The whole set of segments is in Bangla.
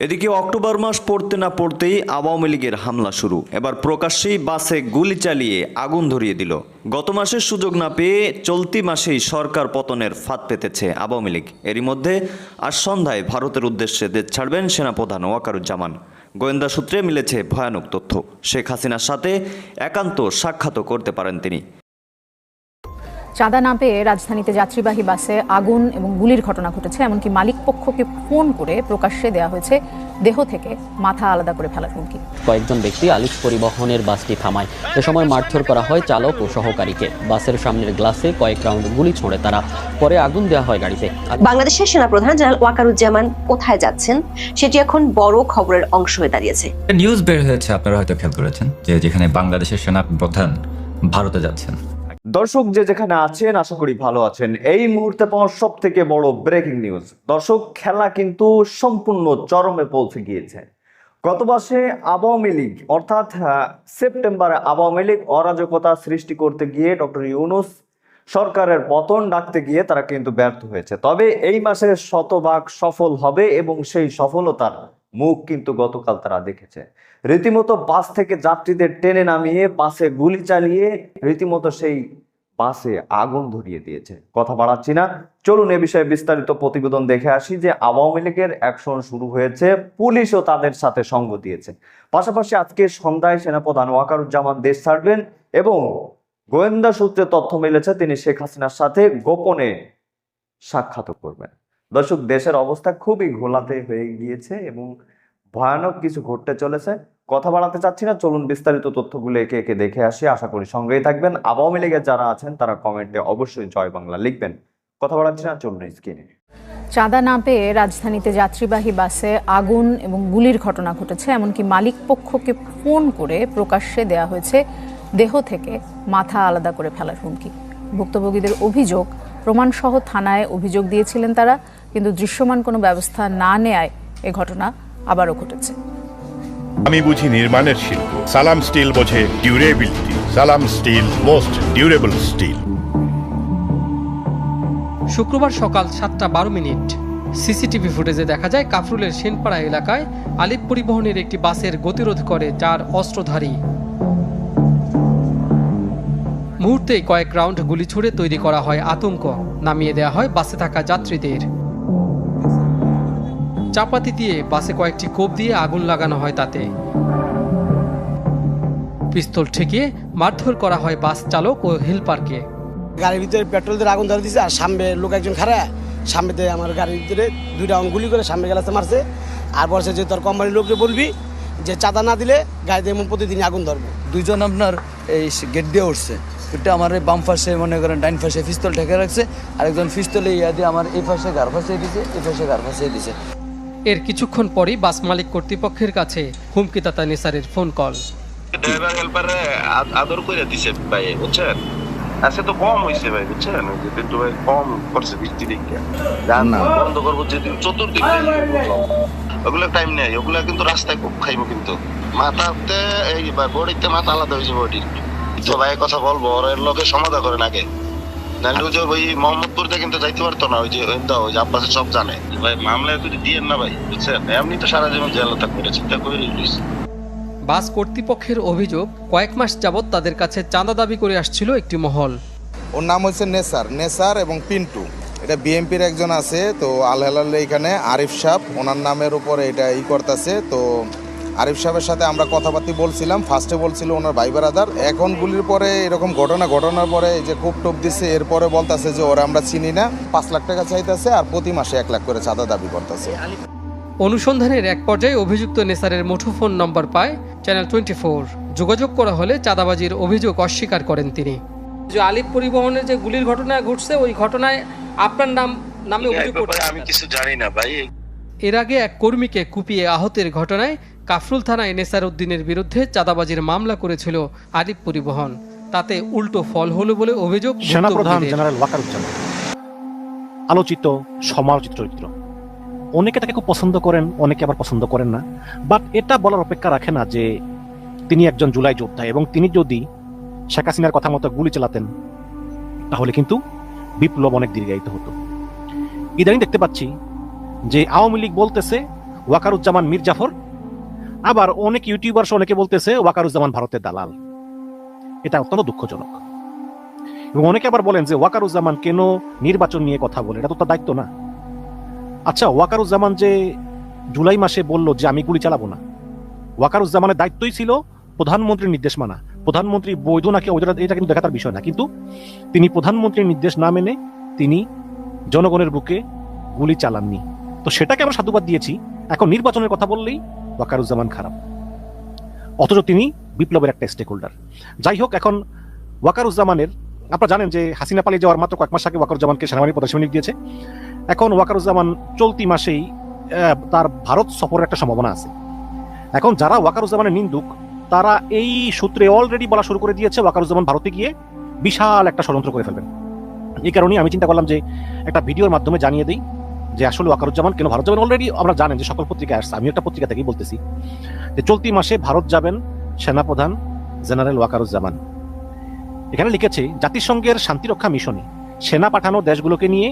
এদিকে অক্টোবর মাস পড়তে না পড়তেই আওয়ামী লীগের হামলা শুরু। এবার প্রকাশ্যেই বাসে গুলি চালিয়ে আগুন ধরিয়ে দিল। গত মাসের সুযোগ না পেয়ে চলতি মাসেই সরকার পতনের ফাঁদ পেতেছে আওয়ামী লীগ। এরই মধ্যে আজ সন্ধ্যায় ভারতের উদ্দেশ্যে দেশ ছাড়বেন সেনাপ্রধান ওয়াকারুজ্জামান। গোয়েন্দা সূত্রে মিলেছে ভয়ানক তথ্য। শেখ হাসিনার সাথে একান্ত সাক্ষাৎও করতে পারেন তিনি। চাঁদা না পেয়ে রাজধানীতে যাত্রীবাহী বাসে আগুন এবং গুলির ঘটনা ঘটেছে এমনকি মালিক পক্ষকে ফোন করে প্রকাশ্যে দেওয়া হয়েছে দেহ থেকে মাথা আলাদা করে ফেলার হুমকি। কয়েকজন ব্যক্তি আলিফ পরিবহনের বাসটি থামায়। এ সময় মারধর করা হয় চালক ও সহকারীকে। বাসের সামনের গ্লাসে কয়েক রাউন্ড গুলি ছোঁড়ে তারা। পরে আগুন দেওয়া হয় গাড়িতে। বাংলাদেশের সেনাপ্রধান জেনারেল ওয়াকারুজ্জামান কোথায় যাচ্ছেন সেটি এখন বড় খবরের অংশ হয়ে দাঁড়িয়েছে। নিউজ বের হয়েছে আপনারা হয়তো খেয়াল করেছেন যে যেখানে বাংলাদেশের সেনা প্রধান ভারতে যাচ্ছেন। দর্শক যে যেখানে আছেন, আশা করি ভালো আছেন। এই মুহূর্তে পাওয়া সব থেকে বড় ব্রেকিং নিউজ দর্শক, খেলা কিন্তু সম্পূর্ণ চরমে পৌঁছে গিয়েছে। গত মাসে আওয়ামী লীগ, অর্থাৎ সেপ্টেম্বরে আওয়ামী লীগ অরাজকতা সৃষ্টি করতে গিয়ে ডক্টর ইউনুস সরকারের পতন ডাকতে গিয়ে তারা কিন্তু ব্যর্থ হয়েছে। তবে এই মাসে শতভাগ সফল হবে এবং সেই সফলতার মুখ কিন্তু গতকাল তারা দেখেছে। রীতিমতো বাস থেকে যাত্রীদের টেনে নামিয়ে, বাসে গুলি চালিয়ে, রীতিমতো সেই বাসে আগুন ধরিয়ে দিয়েছে। কথা বাড়াচ্ছি না। চলুন এ বিষয়ে বিস্তারিত প্রতিবেদন দেখে আসি যে আওয়ামী লীগের অ্যাকশন শুরু হয়েছে, পুলিশও তাদের সাথে সঙ্গ দিয়েছে। পাশাপাশি আজকে সন্ধ্যায় সেনাপ্রধান ওয়াকারুজ্জামান দেশ ছাড়বেন এবং গোয়েন্দা সূত্রে তথ্য মিলেছে, তিনি শেখ হাসিনার সাথে গোপনে সাক্ষাৎ করবেন। দর্শক, দেশের অবস্থা খুবই ঘোলাতে হয়ে গিয়েছে এবং ভয়ানক কিছু ঘটতে চলেছে। কথা বাড়াতে চাচ্ছি না, চলুন বিস্তারিত তথ্যগুলো একে একে দেখে আসি। আশা করি সঙ্গেই থাকবেন। আওয়ামী লীগের যারা আছেন, তারা কমেন্টে অবশ্যই জয় বাংলা লিখবেন। কথা বাড়াচ্ছি না, চলুন স্ক্রিনে চাঁদা না পেয়ে রাজধানীতে যাত্রীবাহী বাসে আগুন এবং গুলির ঘটনা ঘটেছে। এমনকি মালিক পক্ষকে ফোন করে প্রকাশ্যে দেওয়া হয়েছে দেহ থেকে মাথা আলাদা করে ফেলার হুমকি। ভুক্তভোগীদের অভিযোগ প্রমাণসহ থানায় অভিযোগ দিয়েছিলেন তারা, কিন্তু দৃশ্যমান কোনো ব্যবস্থা না নেয়ায় এ ঘটনা আবারও ঘটেছে। আমি বুঝি নির্মাণের শিল্প। সালাম স্টিল বোঝে ডিউরেবিলিটি সালাম স্টিল মোস্ট ডিউরেবল স্টিল শুক্রবার সকাল সাতটা বারো মিনিট। সিসিটিভি ফুটেজে দেখা যায় কাফরুলের সেনপাড়া এলাকায় আলিপ পরিবহনের একটি বাসের গতিরোধ করে চার অস্ত্রধারী। মুহূর্তেই কয়েক রাউন্ড গুলি ছুড়ে তৈরি করা হয় আতঙ্ক। নামিয়ে দেওয়া হয় বাসে থাকা যাত্রীদের। চাপাতি দিয়ে বাসে কয়েকটি কোপ দিয়ে আগুন লাগানো হয় তাতে। পিস্তল ঠেকিয়ে মারধর করা হয় বাস চালক ও হেলপারকে গাড়ির ভিতরে পেট্রোল দিয়ে আগুন ধরে দিছে আর সামনে লোক একজন খারা সামনে দিয়ে আমার গাড়ির ভিতরে দুই রাউন্ড গুলি করে সামনে গেলাতে মারছে। আর বলছে যে তোর কোম্পানির লোককে বলবি যে চাঁদা না দিলে গাড়িতে এমন প্রতিদিন আগুন ধরবো। দুইজন আপনার এই গেট দিয়ে উঠছে। ওইটা আমার বাম পাশে মনে করেন ডাইন পাশে পিস্তল ঠেকে রাখছে। আরেকজন পিস্তলে ইয়া দিয়ে আমার এই পাশে গার পাশে দিছে এই পাশে গার পাশে দিছে। এর কিছুক্ষণ পরই বাস মালিক কর্তৃপক্ষের কাছে হুমকি হুমকিদাতা নিসারের ফোন কল। ড্রাইভার হেল্পারে আদর করে দিছে ভাই বুঝছেন? আজকে তো কম হয়েছে ভাই বুঝছেন? যে কিন্তু ভাই কম করছে বৃষ্টি দিকে গান বন্ধ করব যেদিন চতুর্দিক। ওগুলো টাইম নেই ওগুলো কিন্তু রাস্তায় খুব খাইবো কিন্তু। মাথাতে এই বডিতে মাথা আলাদা হয়েছে বডির। তো ভাই কথা বলব ওর এর লোকে সমাধা করেন আগে। নাহলে ওই যে ওই মোহাম্মদপুরতে কিন্তু যাইতে পারতো না ওই যে ওইটা ওই যে আব্বাসে সব জানে। ভাই মামলায় যদি দিয়েন না ভাই বুঝছেন? এমনি তো সারা জীবন জেলে থাকবে এটা চিন্তা করে রয়েছে বাস কর্তৃপক্ষের অভিযোগ কয়েক মাস যাবৎ তাদের কাছে চাঁদা দাবি করে আসছিল একটি মহল। ওর নাম হচ্ছে নেসার নেসার এবং পিন্টু। এটা বিএমপির একজন আছে তো আল হেলাল এখানে আরিফ সাহ ওনার নামের উপরে এটা ই করতেছে তো আরিফ সাহেবের সাথে আমরা কথাবার্তা বলছিলাম ফার্স্টে বলছিল ওনার ভাই ব্রাদার এখন গুলির পরে এরকম ঘটনা ঘটনার পরে যে খুব টোপ দিচ্ছে এরপরে বলতেছে যে ওরা আমরা চিনি না পাঁচ লাখ টাকা চাইতেছে আর প্রতি মাসে এক লাখ করে চাঁদা দাবি করতেছে। অনুসন্ধানের এক পর্যায়ে অভিযুক্ত নেসারের মুঠোফোন নম্বর পায় চ্যানেল টোয়েন্টি ফোর। যোগাযোগ করা হলে চাঁদাবাজির অভিযোগ অস্বীকার করেন তিনি। যে আলিপ পরিবহনের যে গুলির ঘটনা ঘটছে ওই ঘটনায় আপনার নাম নামে অভিযোগ করতে আমি কিছু জানি না ভাই। এর আগে এক কর্মীকে কুপিয়ে আহতের ঘটনায় কাফরুল থানায় নেসার উদ্দিনের বিরুদ্ধে চাঁদাবাজির মামলা করেছিল আলিপ পরিবহন। তাতে উল্টো ফল হলো বলে অভিযোগ। জেনারেল আলোচিত সমালোচিত চরিত্র। অনেকে তাকে খুব পছন্দ করেন, অনেকে আবার পছন্দ করেন না। বাট এটা বলার অপেক্ষা রাখে না যে তিনি একজন জুলাই যোদ্ধা এবং তিনি যদি শেখ হাসিনার কথা মতো গুলি চালাতেন, তাহলে কিন্তু বিপ্লব অনেক দীর্ঘায়িত হতো। ইদানিং দেখতে পাচ্ছি যে আওয়ামী লীগ বলতেছে ওয়াকারুজ্জামান মীর জাফর আবার অনেক ইউটিউবার অনেকে বলতেছে, ওয়াকারুজ্জামান ভারতের দালাল। এটা অত্যন্ত দুঃখজনক। এবং অনেকে আবার বলেন যে, ওয়াকারুজ্জামান কেন নির্বাচন নিয়ে কথা বলে? এটা তো তার দায়িত্ব না। আচ্ছা ওয়াকারুজ্জামান যে জুলাই মাসে বলল যে, আমি গুলি চালাবো না। ওয়াকারুজ্জামানের দায়িত্বই ছিল প্রধানমন্ত্রীর নির্দেশ মানা। প্রধানমন্ত্রী বৈধ নাকি এটা কিন্তু দেখাতার বিষয় না। কিন্তু তিনি প্রধানমন্ত্রীর নির্দেশ না মেনে তিনি জনগণের বুকে গুলি চালাননি। তো সেটাকে আমরা সাধুবাদ দিয়েছি। এখন নির্বাচনের কথা বললেই ওয়াকারুজ্জামান খারাপ। অথচ তিনি বিপ্লবের একটা স্টেক হোল্ডার যাই হোক, এখন ওয়াকারুজ্জামানের, আপনারা জানেন যে হাসিনা পালিয়ে যাওয়ার মাত্র কয়েক মাস আগে ওয়াকারুজ্জামানকে সেনাবাহিনী প্রদর্শনী দিয়েছে এখন ওয়াকারুজ্জামান চলতি মাসেই তার ভারত সফরের একটা সম্ভাবনা আছে। এখন যারা ওয়াকারুজ্জামানের নিন্দুক, তারা এই সূত্রে অলরেডি বলা শুরু করে দিয়েছে, ওয়াকারুজ্জামান ভারতে গিয়ে বিশাল একটা ষড়যন্ত্র করে ফেলবেন। এই কারণেই আমি চিন্তা করলাম যে একটা ভিডিওর মাধ্যমে জানিয়ে দিই যে আসলে ওয়াকারুজ্জামান কেন ভারত যাবেন? অলরেডি আমরা জানেন যে সকল পত্রিকায় আসছে। আমি একটা পত্রিকা থেকেই বলতেছি যে চলতি মাসে ভারত যাবেন সেনাপ্রধান জেনারেল ওয়াকারুজ্জামান। এখানে লিখেছে, জাতিসংঘের শান্তিরক্ষা মিশনে সেনা পাঠানো দেশগুলোকে নিয়ে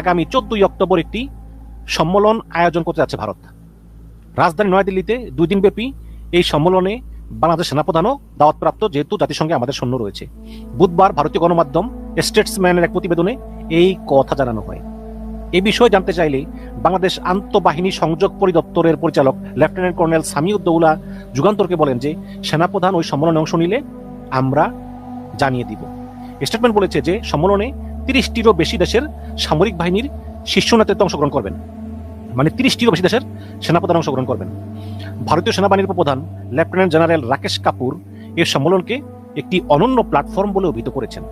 আগামী চোদ্দই অক্টোবর একটি সম্মেলন আয়োজন করতে যাচ্ছে ভারত। রাজধানী নয়াদিল্লিতে দুই দিনব্যাপী এই সম্মেলনে বাংলাদেশ সেনাপ্রধানও দাওয়াতপ্রাপ্ত, যেহেতু জাতিসংঘে আমাদের সৈন্য রয়েছে। বুধবার ভারতীয় গণমাধ্যম স্টেটসম্যানের এক প্রতিবেদনে এই কথা জানানো হয়। এ বিষয়ে জানতে চাইলে বাংলাদেশ আন্তঃবাহিনী সংযোগ পরিদপ্তরের পরিচালক লেফটেন্যান্ট কর্নেল সামিউদ্দৌলা যুগান্তরকে বলেন যে, সেনাপ্রধান ওই সম্মেলনে অংশ নিলে আমরা জানিয়ে দিব। স্টেটমেন্ট বলেছে যে, সম্মেলনে তিরিশটিরও বেশি দেশের সামরিক বাহিনীর শীর্ষ নেতৃত্ব অংশগ্রহণ করবেন। মানে তিরিশটিরও বেশি দেশের সেনাপ্রধান অংশগ্রহণ করবেন। ভারতীয় সেনাবাহিনীর উপপ্রধান লেফটেন্যান্ট জেনারেল রাকেশ কাপুর এর সম্মেলনকে একটি অনন্য প্ল্যাটফর্ম বলে অভিহিত করেছেন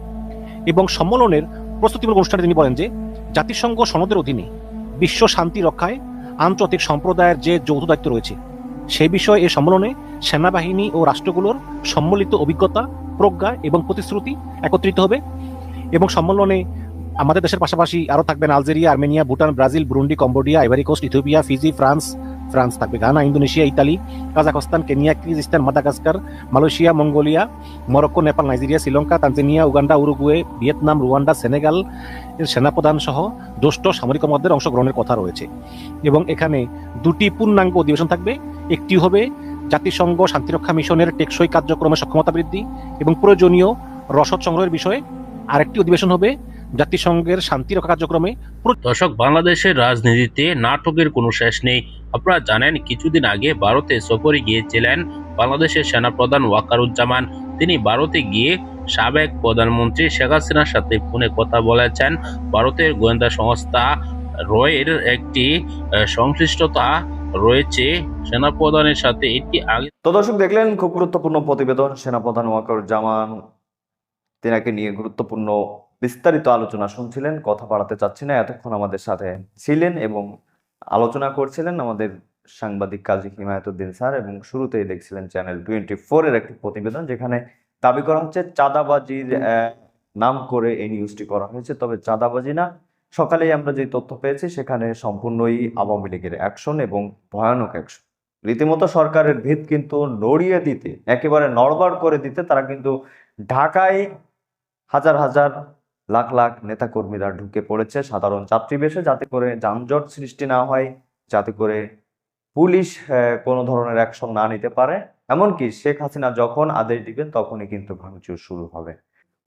এবং সম্মেলনের প্রস্তুতিমূলক অনুষ্ঠানে তিনি বলেন যে, জাতিসংঘ সনদের অধীনে বিশ্ব শান্তি রক্ষায় আন্তর্জাতিক সম্প্রদায়ের যে যৌথ দায়িত্ব রয়েছে সেই বিষয়ে এই সম্মেলনে সেনাবাহিনী ও রাষ্ট্রগুলোর সম্মিলিত অভিজ্ঞতা, প্রজ্ঞা এবং প্রতিশ্রুতি একত্রিত হবে এবং সম্মেলনে আমাদের দেশের পাশাপাশি আরও থাকবেন Algeria, Armenia, Bhutan, Brazil, Burundi, Cambodia, Ivory Coast, Ethiopia, Fiji, France France থাকবে Ghana Indonesia, Italy, Kazakhstan, Kenya, Kyrgyzstan, Madagascar, Malaysia, Mongolia, Morocco, Nepal, Nigeria, Sri Lanka, Tanzania, Uganda, Uruguay, Vietnam, Rwanda, Senegal, এর সেনাপ্রধান সহ জ্যেষ্ঠ সামরিক কমান্ডারদের অংশগ্রহণের কথা রয়েছে। এবং এখানে দুটি পূর্ণাঙ্গ অধিবেশন থাকবে। একটি হবে জাতিসংঘ শান্তিরক্ষা মিশনের টেকসই কার্যক্রমে সক্ষমতা বৃদ্ধি এবং প্রয়োজনীয় রসদ সংগ্রহের বিষয়ে আরেকটি অধিবেশন হবে। জাতিসংঘের শান্তিরক্ষা কার্যক্রমে দর্শক বাংলাদেশের রাজনীতিতে নাটকের কোনো শেষ নেই। আপনারা জানেন কিছুদিন আগে ভারতে সফরে গিয়েছিলেন বাংলাদেশের সেনাপ্রধান ওয়াকারুজ্জামান। তিনি ভারতে গিয়ে সাবেক প্রধানমন্ত্রী শেখ হাসিনার সাথে ফোনে কথা বলেছেন। ভারতের গোয়েন্দা সংস্থা রয়ের একটি আহ, সংশ্লিষ্টতা রয়েছে সেনাপ্রধানের সাথে। এটি আগে তো দর্শক দেখলেন খুব গুরুত্বপূর্ণ প্রতিবেদন সেনাপ্রধান ওয়াকারুজ্জামান। তেনাকে নিয়ে গুরুত্বপূর্ণ বিস্তারিত আলোচনা শুনছিলেন কথা বাড়াতে চাচ্ছি না এতক্ষণ আমাদের সাথে ছিলেন এবং আলোচনা করছিলেন আমাদের সাংবাদিক কাজী হিমায়তুদ্দিন স্যার এবং শুরুতেই দেখছিলেন চ্যানেল টোয়েন্টি ফোরের একটি প্রতিবেদন যেখানে দাবি করা হচ্ছে চাঁদাবাজির নাম করে এই নিউজটি করা হয়েছে। তবে চাঁদাবাজি না সকালেই আমরা যে তথ্য পেয়েছি সেখানে সম্পূর্ণই আওয়ামী লীগের অ্যাকশন এবং ভয়ানক অ্যাকশন রীতিমতো সরকারের ভিত কিন্তু নড়িয়ে দিতে একেবারে নড়বড় করে দিতে তারা কিন্তু ঢাকায় হাজার হাজার লাখ লাখ নেতাকর্মীরা ঢুকে পড়েছে। সাধারণ যাত্রী বেশে যাতে করে যানজট সৃষ্টি না হয়, যাতে করে পুলিশ কোনো ধরনের অ্যাকশন না নিতে পারে। এমনকি শেখ হাসিনা যখন আদেশ দিবেন, তখনই কিন্তু ভাঙচুর শুরু হবে।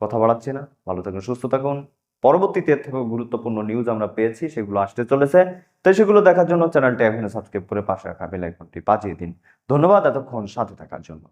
কথা বাড়াচ্ছি না। ভালো থাকুন, সুস্থ থাকুন। পরবর্তীতে এর থেকেও গুরুত্বপূর্ণ নিউজ আমরা পেয়েছি, সেগুলো আসতে চলেছে। তো সেগুলো দেখার জন্য চ্যানেলটি এখনও সাবস্ক্রাইব করে পাশে রাখা বেল আইকনটি বাজিয়ে দিন। ধন্যবাদ, এতক্ষণ সাথে থাকার জন্য।